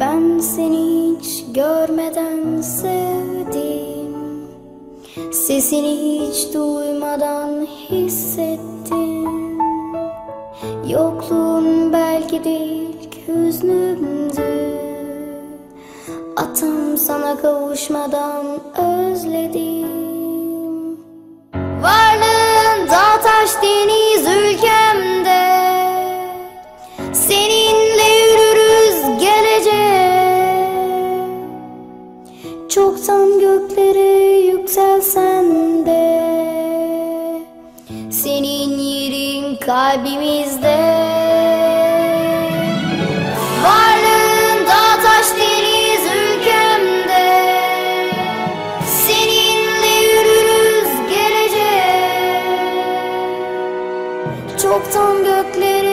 Ben seni hiç görmeden sevdim. Sesini hiç duymadan hissettim. Yokluğun belki de ilk hüznümdü. Atam sana kavuşmadan özledim Çoktan göklere yükselsen de Senin yerin kalbimizde. Varlığın ülkemde Seninle yürürüz geleceğe Çoktan göklere